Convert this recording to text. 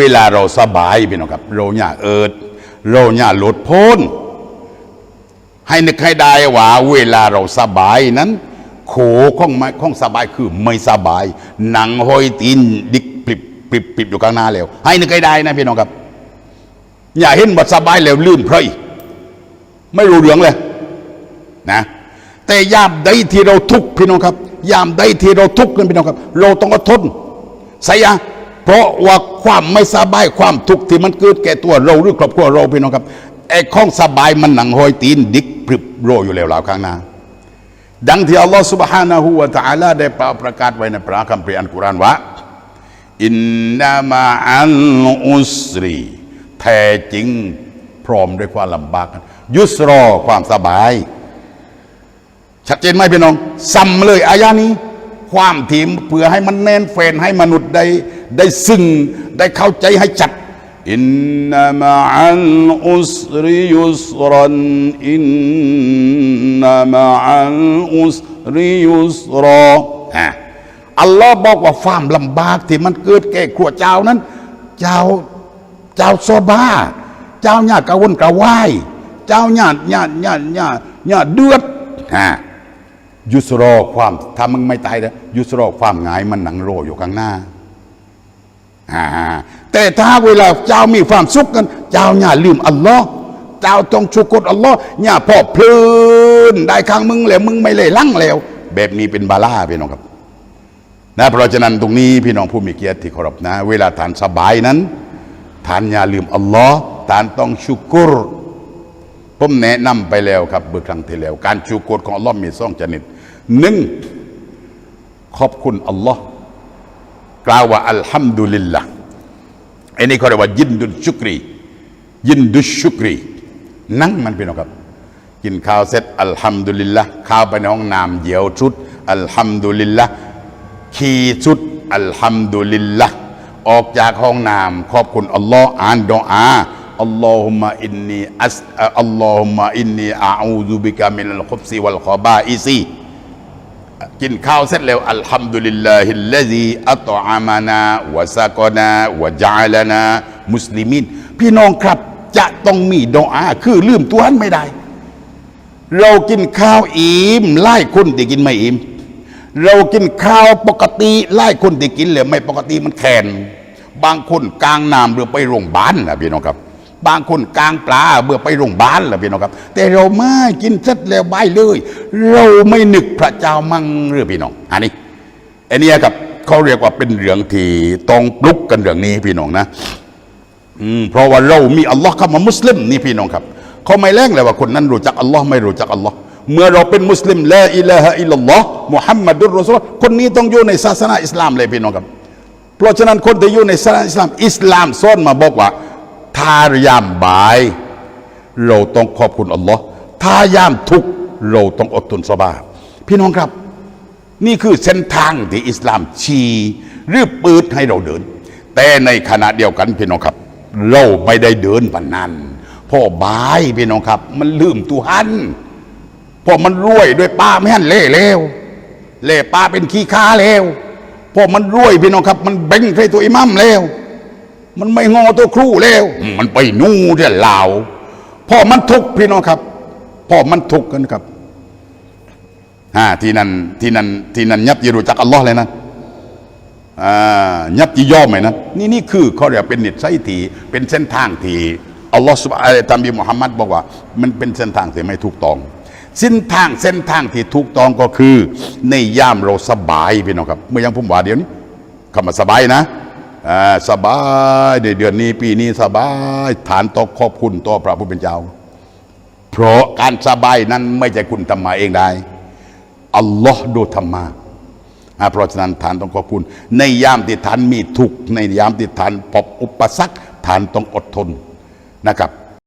เวลาเราสบายพี่น้องครับ เราอย่าเอิด เราอย่าหลุดพ้น ให้นึกให้ได้ว่า เวลาเราสบายนั้น โขของไม่ของสบายคือไม่สบาย หนังห้อยตีนดิกปริบปริบปริบอยู่ข้างหน้าแล้ว ให้นึกให้ได้นะพี่น้องครับ อย่าเห็นว่าสบายแล้วลื่นเพลยไม่รู้เรื่องเลยนะแต่ยามใดที่เราทุกข์พี่น้องครับ ยามใดที่เราทุกข์กันพี่น้องครับ เราต้องอดทนใส่ยะ เพราะว่าความไม่สบายความทุกข์ที่มันเกิดแก่ตัวเราหรือครอบครัวเราพี่น้องครับไอ้ของสบายมันหนังหอยตีน ดิกปริบโรอยู่แล้วหลาวข้างหน้า ดังที่อัลลอฮฺ سبحانه และ تعالى ได้ประกาศไว้ในพระคัมภีร์อัลกุรอานว่า อินนามาอัลอุสรี แท้จริงพร้อมด้วยความลำบาก ยุสรอความสบาย ชัดเจนไหมพี่น้องซ้ำเลยอายานี้ ความทีมเพื่อให้มันแน่นแฟนให้มนุษย์ได้ ได้ซึ่งได้เข้าใจให้ชัดอินนามาอัลอุสริยุสรันอินนามาอัลอุสริยุสรอฮะอัลลอฮ์บอกว่าความลำบากที่มันเกิดแก่ครัวเจ้านั้น เจ้าเจ้าโซบาเจ้าญาติกระวนกระวายเจ้าญาติญาติญาติญาติญาติเดือดฮะยุสโรอความถ้ามึงไม่ตายนะยุสโรอความหงายมันหนังโรอยู่ข้างหน้าอ่า แต่ถ้าเวลาเจ้ามีความสุขกัน เจ้าอย่าลืมอัลลอฮ์เจ้าต้องชุกรอัลลอฮ์อย่าพอเพลินได้ข้างมึงแล้วมึงไม่เลยลั่งแล้ว แบบนี้เป็นบาลาพี่น้องครับนะเพราะฉะนั้นตรงนี้พี่น้องผู้มีเกียรติที่เคารพนะ เวลาทานสบายนั้นทานอย่าลืมอัลลอฮ์ทานต้องชุกรผมแนะนำไปแล้วครับเมื่อครั้งที่แล้ว การชูกรของอัลลอฮ์มีสองชนิดหนึ่งขอบคุณอัลลอฮ์ กล่าวว่าอัลฮัมดุลิลละอันนี้เขาเรียกว่ายินดุชุกรี ยินดุชุกรี นั่งมันเป็นอครับ กินข้าวเสร็จอัลฮัมดุลิลละข้าวไปในห้องน้ำเหยียวชุดอัลฮัมดุลิลละขี่ชุดอัลฮัมดุลิลละออกจากห้องน้ำขอบคุณอัลลอฮ์อ่านดออาอัลลอฮุมะอินนีอัสอัลลอฮุมะอินนีอาอูซุบิกามินัลขุบซิวัลขอบาอิซี กินข้าวเสร็จแล้วอัลฮัมดุลิลลาฮิลลาซีอัตอามานาวะซากนาวะจาลนา มุสลิมิน พี่น้องครับจะต้องมีดออาคือลืมตัวนั้นไม่ได้ เรากินข้าวอิ่มไล่คนที่กินไม่อิ่มเรากินข้าวปกติไล่คนที่กินเลยไม่ปกติมันแข็งบางคนกลางน้ำเรือไปโรงพยาบาลนะพี่น้องครับ บางคนกลางปลาเบื่อไปโรงพยาบาลล่ะพี่น้องครับ แต่เราไม่กินเสร็จแล้วบเลย เราไม่นึกพระเจ้ามั่งหรือพี่น้อง อันนี้อันนี้ครับเขาเรียกว่าเป็นเรื่องที่ต้องปลุกกันเรื่องนี้พี่น้องนะอืมเพราะว่าเรามีอัลลอฮ์เข้ามามุสลิมนี่พี่น้องครับเขาไม่แล้งเลยว่าคนนั้นรู้จักอัลลอฮ์ไม่รู้จักอัลลอฮ์เมื่อเราเป็นมุสลิมละอิลาฮะอิลลัลลอฮ์มุฮัมมัดุลรอซูลคนนี้ต้องอยู่ในศาสนาอิสลามเลยพี่น้องครับ เพราะฉะนั้นคนที่อยู่ในศาสนาอิสลามอิสลามสอนมาบอกว่าถ้ายามบ่าย เราต้องขอบคุณอัลลอฮ์ถ้ายามทุกข์ เราต้องอดทนสบายพี่น้องครับ นี่คือเส้นทางที่อิสลามชี้หรือเปิดให้เราเดิน แต่ในขณะเดียวกันพี่น้องครับ เราไม่ได้เดินปันนั้นพ่อบายพี่น้องครับ มันลืมตัวหันเพอมันรวยด้วยป้าไม่หันเล่แล้วเล่ป้าเป็นขี้ค้าแล้วพอมันรวยพี่น้องครับ มันเบ่งใส่ตัวอิมัมแล้วมันไม่งอตัวครูแล้ว มันไปนู่นเรื่องลาวพอมันทุกพี่น้องครับ พ่อมันทุกข์กันครับอ่าที่นั่นที่นั่นที่นั่นยับยีรู้จักอัลลอฮ์เลยนะอ่ายับยีย่อมไหมนะนี่นี่คือเขาเรียกเป็นนิสัยทีเป็นเส้นทางทีอัลลอฮ์สุบฮานะตามบีมุฮัมมัดบอกว่า มันเป็นเส้นทางที่ไม่ถูกต้องเส้นทางเส้นทางที่ถูกต้องก็คือ ในยามเราสบายพี่น้องครับ เมื่อยังผมว่าเดี๋ยวนี้คำว่าสบายนะอ่าสบายในเดือนนี้ปีนี้สบาย ฐานต่อขอบคุณต่อพระผู้เป็นเจ้า เพราะการสบายนั้นไม่ใช่คุณทำมาเองได้ อัลลอฮ์ดูธรรมาเพราะฉะนั้นฐานต้องขอบคุณ ในยามที่ฐานมีทุกในยามที่ฐานพบอุปสรรคฐานต้องอดทนนะครับ